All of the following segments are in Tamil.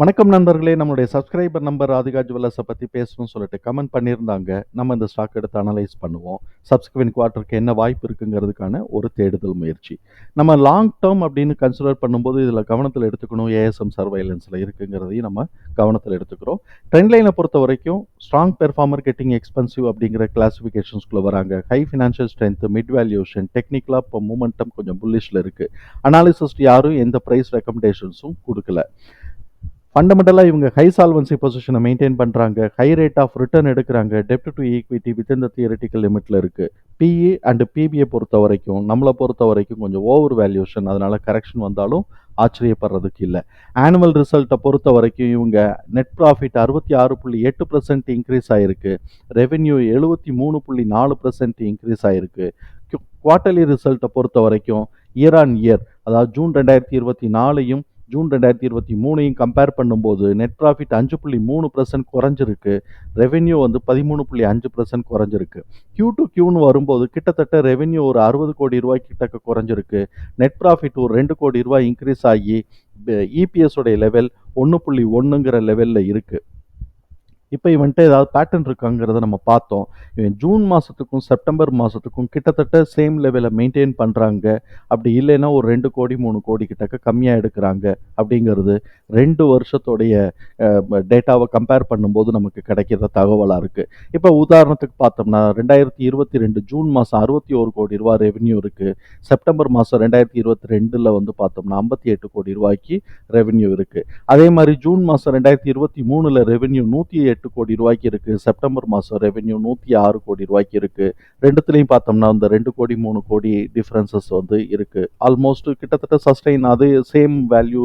வணக்கம் நண்பர்களே நம்மளுடைய சப்ஸ்கிரைபர் நம்பர் ராதிகா ஜுவல்லர்ஸை பற்றி பேசணும்னு சொல்லிட்டு கமெண்ட் பண்ணியிருந்தாங்க. நம்ம இந்த ஸ்டாக் எடுத்து அனலைஸ் பண்ணுவோம். சப்ஸ்கிரிப்ட் குவார்ட்டருக்கு என்ன வாய்ப்பு இருக்குங்கிறதுக்கான ஒரு தேடுதல் முயற்சி. நம்ம லாங் டேர்ம் அப்படின்னு கன்சிடர் பண்ணும்போது இதில் கவனத்தில் எடுத்துக்கணும். ஏஎஸ்எம் சர்வைலன்ஸில் இருக்குங்கிறதையும் நம்ம கவனத்தில் எடுத்துக்கிறோம். ட்ரெண்ட் லைனை பொறுத்த வரைக்கும் ஸ்ட்ராங் பெர்ஃபார்மர் கெட்டிங் எக்ஸ்பென்சிவ் அப்படிங்கிற கிளாசிஃபிகேஷன்ஸ்குள்ளே வராங்க. High financial strength mid valuation டெக்னிக்கலாக இப்போ மூமெண்டம் கொஞ்சம் புல்லிஷில் இருக்குது அனாலிசிஸ்ட் யாரும் எந்த ப்ரைஸ் ரெக்கமெண்டேஷன்ஸும் கொடுக்கல. ஃபண்டமெண்டலாக இவங்க ஹை சால்வன்சி பொசிஷனை மெயின்டைன் பண்ணுறாங்க ஹை ரேட் ஆஃப் ரிட்டர்ன் எடுக்கிறாங்க. டெப்ட் to equity within the theoretical லிமிட்டில் இருக்குது பிஇ அண்டு பிபிஐ பொறுத்த வரைக்கும் நம்மளை பொறுத்த வரைக்கும் கொஞ்சம் ஓவர் வேல்யூஷன் அதனால் கரெக்ஷன் வந்தாலும் ஆச்சரியப்படுறதுக்கு இல்லை. ஆனுவல் ரிசல்ட்டை பொறுத்த வரைக்கும் இவங்க நெட் ப்ராஃபிட் அறுபத்தி ஆறு புள்ளி எட்டு பர்சன்ட் இன்க்ரீஸ் ஆகிருக்கு ரெவென்யூ எழுபத்தி மூணு புள்ளி நாலு பர்சன்ட் இன்க்ரீஸ் ஆகிருக்கு குவார்ட்டர்லி ரிசல்ட்டை பொறுத்த வரைக்கும் இயர் ஆன் இயர் அதாவது ஜூன் ரெண்டாயிரத்தி இருபத்தி நாலையும் ஜூன் ரெண்டாயிரத்தி இருபத்தி மூணையும் கம்பேர் பண்ணும்போது நெட் ப்ராஃபிட் அஞ்சு புள்ளி மூணு பர்சன்ட் குறைஞ்சிருக்கு. ரெவென்யூ வந்து பதிமூணு புள்ளி அஞ்சு பர்சன்ட் குறைஞ்சிருக்கு. கியூ டு கியூன்னு வரும்போது கிட்டத்தட்ட ரெவென்யூ ஒரு அறுபது கோடி ரூபாய் கிட்டக்க குறைஞ்சிருக்கு. நெட் ப்ராஃபிட் ஒரு ரெண்டு கோடி ரூபாய் இன்க்ரீஸ் ஆகி இபிஎஸ் உடைய லெவல் ஒன்று புள்ளி ஒன்றுங்கிற லெவலில் இருக்குது இப்போ இவன்ட்டு ஏதாவது பேட்டர்ன் இருக்காங்கிறத நம்ம பார்த்தோம். இவன் ஜூன் மாதத்துக்கும் செப்டம்பர் மாதத்துக்கும் கிட்டத்தட்ட சேம் லெவலை மெயின்டைன் பண்ணுறாங்க அப்படி இல்லைன்னா ஒரு ரெண்டு கோடி மூணு கோடி கிட்டக்க கம்மியாக எடுக்கிறாங்க அப்படிங்கிறது ரெண்டு வருஷத்துடைய டேட்டாவை கம்பேர் பண்ணும்போது நமக்கு கிடைக்கிற தகவலாக இருக்குது இப்போ உதாரணத்துக்கு பார்த்தோம்னா ரெண்டாயிரத்தி இருபத்தி ரெண்டு ஜூன் மாதம் அறுபத்தி ஒரு கோடி ரூபா ரெவென்யூ இருக்குது செப்டம்பர் மாதம் ரெண்டாயிரத்தி இருபத்தி ரெண்டில் வந்து பார்த்தோம்னா ஐம்பத்தி எட்டு கோடி ரூபாய்க்கு ரெவென்யூ இருக்குது அதே மாதிரி ஜூன் மாதம் ரெண்டாயிரத்தி இருபத்தி மூணில் ரெவென்யூ நூற்றி எட்டு எட்டு கோடி ரூபாய்க்கு இருக்குது செப்டம்பர் மாதம் ரெவென்யூ நூற்றி ஆறு கோடி ரூபாய்க்கு இருக்குது ரெண்டுத்துலேயும் பார்த்தோம்னா இந்த ரெண்டு கோடி மூணு கோடி டிஃப்ரென்சஸ் வந்து இருக்குது ஆல்மோஸ்ட் கிட்டத்தட்ட சஸ்டெயின் அது சேம் வேல்யூ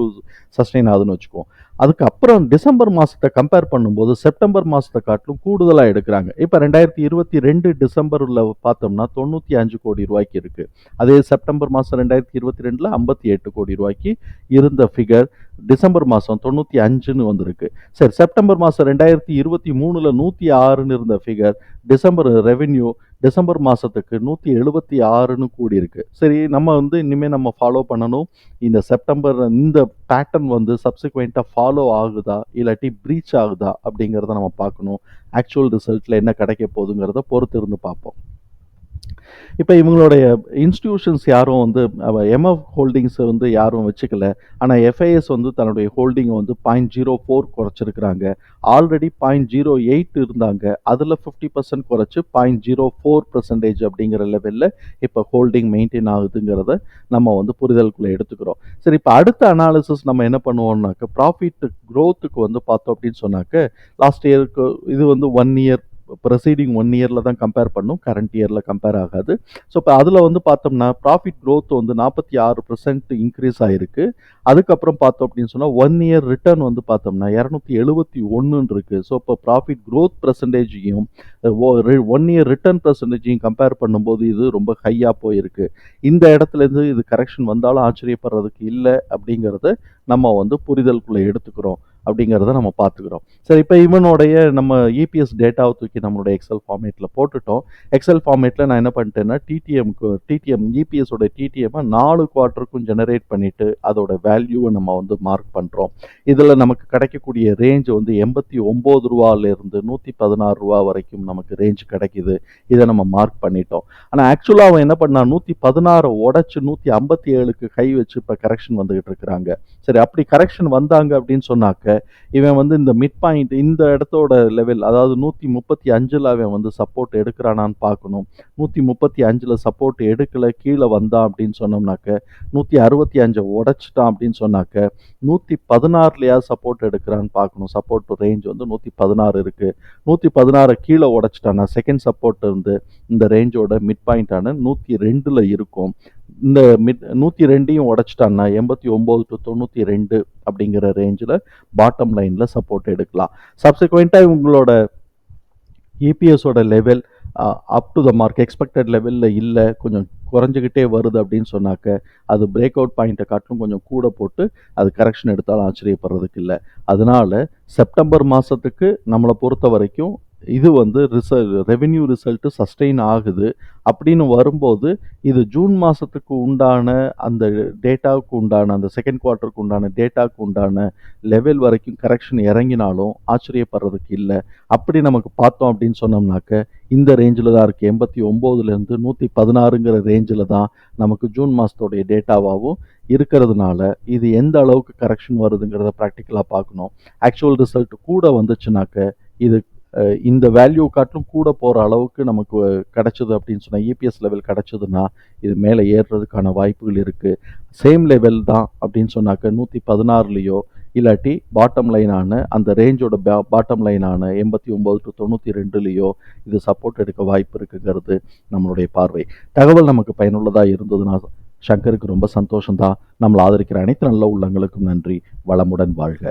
சஸ்டெயின் ஆகுதுன்னு வச்சுக்குவோம். அதுக்கப்புறம் டிசம்பர் மாதத்தை கம்பேர் பண்ணும்போது செப்டம்பர் மாதத்தை காட்டிலும் கூடுதலாக எடுக்கிறாங்க. இப்போ ரெண்டாயிரத்தி இருபத்தி ரெண்டு டிசம்பரில் பார்த்தோம்னா தொண்ணூற்றி அஞ்சு கோடி ரூபாய்க்கு இருக்குது அதே செப்டம்பர் மாதம் ரெண்டாயிரத்தி இருபத்தி ரெண்டில் ஐம்பத்தி எட்டு கோடி ரூபாய்க்கு இருந்த ஃபிகர் டிசம்பர் மாதம் தொண்ணூற்றி அஞ்சுன்னு வந்திருக்கு. சரி செப்டம்பர் மாதம் ரெண்டாயிரத்தி இருபத்தி மூணில் நூற்றி ஆறுன்னு இருந்த ஃபிகர் டிசம்பர் ரெவென்யூ டிசம்பர் மாதத்துக்கு நூற்றி எழுபத்தி ஆறுன்னு கூடியிருக்கு. சரி நம்ம வந்து இனிமேல் நம்ம ஃபாலோ பண்ணணும். இந்த செப்டம்பர் இந்த பேட்டர்ன் வந்து சப்சிக்வெண்ட்டாக ஃபாலோ ஆகுதா? இல்லாட்டி ப்ரீச் ஆகுதா? அப்படிங்கிறத நம்ம பார்க்கணும். ஆக்சுவல் ரிசல்ட்டில் என்ன கிடைக்க போகுதுங்கிறத பொறுத்து இருந்து பார்ப்போம். இப்போ இவங்களுடைய இன்ஸ்டிடியூஷன்ஸ் யாரும் வந்து எம்எஃப் ஹோல்டிங்ஸை வந்து யாரும் வச்சுக்கல. ஆனால் எஃப்ஐஎஸ் வந்து தன்னுடைய ஹோல்டிங்கை வந்து பாயிண்ட் ஜீரோ ஃபோர் குறைச்சிருக்கிறாங்க. ஆல்ரெடி பாயிண்ட் ஜீரோ எயிட் இருந்தாங்க. அதில் ஃபிஃப்டி பர்சன்ட் குறைச்சி பாயிண்ட் ஜீரோ ஃபோர் பர்சன்டேஜ் அப்படிங்கிற லெவலில் இப்போ ஹோல்டிங் மெயின்டைன் ஆகுதுங்கிறத நம்ம வந்து புரிதலுக்குள்ளே எடுத்துக்கிறோம். சரி இப்போ அடுத்த அனாலிசிஸ் நம்ம என்ன பண்ணுவோம்னாக்க ப்ராஃபிட் க்ரோத்துக்கு வந்து பார்த்தோம் அப்படின்னு சொன்னாக்க லாஸ்ட் இயருக்கு இது வந்து ஒன் இயர் ப்ரொசீடிங் ஒன் இயரில் தான் கம்பேர் பண்ணும். கரண்ட் இயரில் கம்பேர் ஆகாது. ஸோ இப்போ அதில் வந்து பார்த்தோம்னா ப்ராஃபிட் க்ரோத் வந்து நாற்பத்தி ஆறு பர்சன்ட் இன்க்ரீஸ் ஆகிருக்கு அதுக்கப்புறம் பார்த்தோம் அப்படின்னு சொன்னால் ஒன் இயர் ரிட்டர்ன் வந்து பார்த்தோம்னா இரநூத்தி எழுபத்தி ஒன்றுன்னு இருக்குது ஸோ இப்போ ப்ராஃபிட் க்ரோத் பர்சன்டேஜையும் ஒன் இயர் ரிட்டர்ன் பர்சன்டேஜையும் கம்பேர் பண்ணும்போது இது ரொம்ப ஹையாக போயிருக்கு. இந்த இடத்துலேருந்து இது கரெக்ஷன் வந்தாலும் ஆச்சரியப்படுறதுக்கு இல்லை அப்படிங்கிறத நம்ம வந்து புரிதலுக்குள்ளே எடுத்துக்கிறோம். அப்படிங்கிறத நம்ம பார்த்துக்கிறோம். சரி இப்போ இவனுடைய நம்ம இபிஎஸ் டேட்டாவை தூக்கி நம்மளுடைய எக்ஸல் ஃபார்மேட்டில் போட்டுட்டோம். எக்ஸல் ஃபார்மேட்டில் நான் என்ன பண்ணிட்டேன்னா டிடிஎம்க்கு டிடிஎம் இபிஎஸோட டிடிஎம்மை நாலு குவார்ட்டருக்கும் ஜெனரேட் பண்ணிவிட்டு அதோட வேல்யூவை நம்ம வந்து மார்க் பண்ணுறோம் இதில் நமக்கு கிடைக்கக்கூடிய ரேஞ்ச் வந்து எண்பத்தி ஒம்பது ரூபாலேருந்து நூற்றி பதினாறு ரூபா வரைக்கும் நமக்கு ரேஞ்ச் கிடைக்கிது. இதை நம்ம மார்க் பண்ணிட்டோம். ஆனால் ஆக்சுவலாக அவன் என்ன பண்ணான் நூற்றி பதினாறை உடச்சி நூற்றி ஐம்பத்தி ஏழுக்கு கை வச்சு இப்போ கரெக்ஷன் வந்துகிட்டு இருக்கிறாங்க. சரி அப்படி கரெக்ஷன் வந்தாங்க அப்படின்னு சொன்னாக்க இவன் வந்து இந்த மிட் பாயிண்ட் இந்த இடத்தோட லெவல் அதாவது நூற்றி முப்பத்தி அஞ்சில் அவன் வந்து சப்போர்ட் எடுக்கிறானான்னு பார்க்கணும். நூற்றி முப்பத்தி அஞ்சில் சப்போர்ட் எடுக்கலை கீழே வந்தான் அப்படின்னு சொன்னோம்னாக்க நூற்றி அறுபத்தி அஞ்சை உடச்சிட்டான் அப்படின்னு சொன்னாக்க நூற்றி பதினாறுலையா சப்போர்ட் எடுக்கிறான்னு பார்க்கணும். சப்போர்ட் ரேஞ்ச் வந்து நூற்றி பதினாறு இருக்குது நூற்றி பதினாறு கீழே உடச்சிட்டானா செகண்ட் சப்போர்ட் இருந்து இந்த ரேஞ்சோட மிட் பாயிண்டான நூற்றி ரெண்டில் இருக்கும். இந்த மிட் நூற்றி ரெண்டையும் உடச்சிட்டான்னா எண்பத்தி ஒம்பது டு தொண்ணூற்றி ரெண்டு அப்படிங்கிற ரேஞ்சில் பாட்டம் லைனில் சப்போர்ட் எடுக்கலாம். சப்சிக்வெண்ட்டாக இவங்களோட இபிஎஸோட level up to the mark expected லெவலில் இல்லை கொஞ்சம் குறைஞ்சிக்கிட்டே வருது அப்படின்னு சொன்னாக்க அது பிரேக் அவுட் பாயிண்ட்டை காட்டிலும் கொஞ்சம் கூட போட்டு அது கரெக்ஷன் எடுத்தாலும் ஆச்சரியப்படுறதுக்கு இல்லை. அதனால் செப்டம்பர் மாதத்துக்கு நம்மளை பொறுத்த வரைக்கும் இது வந்து ரிசல் ரெவென்யூ ரிசல்ட்டு சஸ்டெயின் ஆகுது. அப்படின்னு வரும்போது இது ஜூன் மாதத்துக்கு உண்டான அந்த டேட்டாவுக்கு உண்டான அந்த செகண்ட் குவார்ட்டருக்கு உண்டான டேட்டாவுக்கு உண்டான லெவல் வரைக்கும் கரெக்ஷன் இறங்கினாலும் ஆச்சரியப்படுறதுக்கு இல்லை. அப்படி நமக்கு பார்த்தோம் அப்படின்னு சொன்னோம்னாக்க இந்த ரேஞ்சில் தான் இருக்குது எண்பத்தி ஒம்போதுலேருந்து நூற்றி பதினாறுங்கிற ரேஞ்சில் தான் நமக்கு ஜூன் மாதத்தோடைய டேட்டாவாகவும் இருக்கிறதுனால இது எந்த அளவுக்கு கரெக்ஷன் வருதுங்கிறத ப்ராக்டிக்கலாக பார்க்கணும். ஆக்சுவல் ரிசல்ட் கூட வந்துச்சுனாக்க இது இந்த வேல்யூ காட்டிலும் கூட போகிற அளவுக்கு நமக்கு கிடச்சிது அப்படின்னு சொன்னால் இபிஎஸ் லெவல் கிடச்சிதுன்னா இது மேலே ஏறுறதுக்கான வாய்ப்புகள் இருக்குது சேம் லெவல் தான் அப்படின்னு சொன்னாக்க நூற்றி பதினாறுலேயோ இல்லாட்டி பாட்டம் லைனான அந்த ரேஞ்சோட பா பாட்டம் லைனான எண்பத்தி ஒம்பது டு தொண்ணூற்றி ரெண்டுலேயோ இது சப்போர்ட் எடுக்க வாய்ப்பு இருக்குங்கிறது நம்மளுடைய பார்வை. தகவல் நமக்கு பயனுள்ளதாக இருந்ததுன்னா சங்கருக்கு ரொம்ப சந்தோஷம்தான். நம்மளை ஆதரிக்கிற அனைத்து நல்ல உள்ளங்களுக்கும் நன்றி. வளமுடன் வாழ்க.